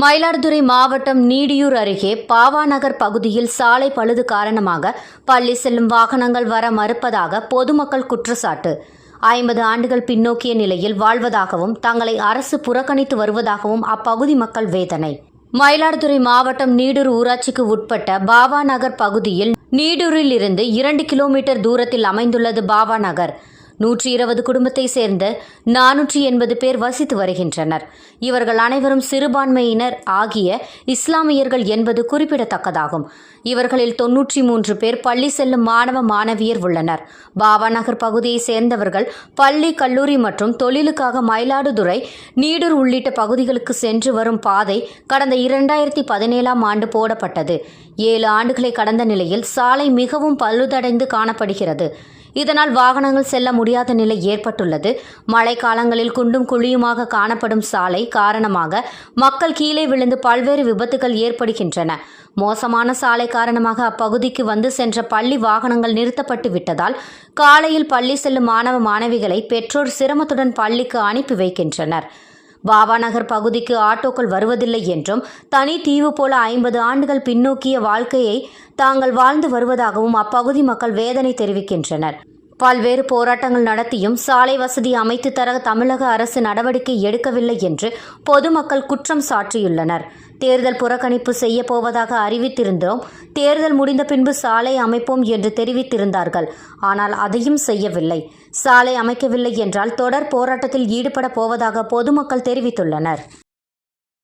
மயிலாடுதுறை மாவட்டம் நீடியூர் அருகே பாவாநகர் பகுதியில் சாலை பழுது காரணமாக பள்ளி செல்லும் வாகனங்கள் வர மறுப்பதாக பொதுமக்கள் குற்றச்சாட்டு. ஐம்பது ஆண்டுகள் பின்னோக்கிய நிலையில் வாழ்வதாகவும் தங்களை அரசு புறக்கணித்து வருவதாகவும் அப்பகுதி மக்கள் வேதனை. மயிலாடுதுறை மாவட்டம் நீடூர் ஊராட்சிக்கு உட்பட்ட பாவா நகர் பகுதியில் நீடூரில் இருந்து இரண்டு கிலோமீட்டர் தூரத்தில் அமைந்துள்ளது பாவா நகர். நூற்றி இருபது குடும்பத்தை சேர்ந்த நானூற்றி எண்பது பேர் வசித்து வருகின்றனர். இவர்கள் அனைவரும் சிறுபான்மையினர் ஆகிய இஸ்லாமியர்கள் என்பது குறிப்பிடத்தக்கதாகும். இவர்களில் தொன்னூற்றி மூன்று பேர் பள்ளி செல்லும் மாணவ மாணவியர் உள்ளனர். பாபா நகர் பகுதியை சேர்ந்தவர்கள் பள்ளி கல்லூரி மற்றும் தொழிலுக்காக மயிலாடுதுறை நீடூர் உள்ளிட்ட பகுதிகளுக்கு சென்று வரும் பாதை கடந்த இரண்டாயிரத்தி பதினேழாம் ஆண்டு போடப்பட்டது. ஏழு ஆண்டுகளை கடந்த நிலையில் சாலை மிகவும் பழுதடைந்து காணப்படுகிறது. இதனால் வாகனங்கள் செல்ல முடியாத நிலை ஏற்பட்டுள்ளது. மழை காலங்களில் குண்டும் குழியுமாக காணப்படும் சாலை காரணமாக மக்கள் கீழே விழுந்து பல்வேறு விபத்துகள் ஏற்படுகின்றன. மோசமான சாலை காரணமாக அப்பகுதிக்கு வந்து சென்ற பள்ளி வாகனங்கள் நிறுத்தப்பட்டு விட்டதால் காலையில் பள்ளி செல்லும் மாணவ மாணவிகளை பெற்றோர் சிரமத்துடன் பள்ளிக்கு அனுப்பி வைக்கின்றனர். பாபாநகர் பகுதிக்கு ஆட்டோக்கள் வருவதில்லை என்றும் தனி தீவு போல ஐம்பது ஆண்டுகள் பின்னோக்கிய வாழ்க்கையை தாங்கள் வாழ்ந்து வருவதாகவும் அப்பகுதி மக்கள் வேதனை தெரிவிக்கின்றனர். பல்வேறு போராட்டங்கள் நடத்தியும் சாலை வசதி அமைத்து தர தமிழக அரசு நடவடிக்கை எடுக்கவில்லை என்று பொதுமக்கள் குற்றம் சாட்டியுள்ளனர் தேர்தல் புறக்கணிப்பு செய்ய போவதாக அறிவித்திருந்தோம். தேர்தல் முடிந்த பின்பு சாலை அமைப்போம் என்று தெரிவித்திருந்தார்கள். ஆனால் அதையும் செய்யவில்லை. சாலை அமைக்கவில்லை என்றால் தொடர் போராட்டத்தில் ஈடுபட போவதாக பொதுமக்கள் தெரிவித்துள்ளனர்.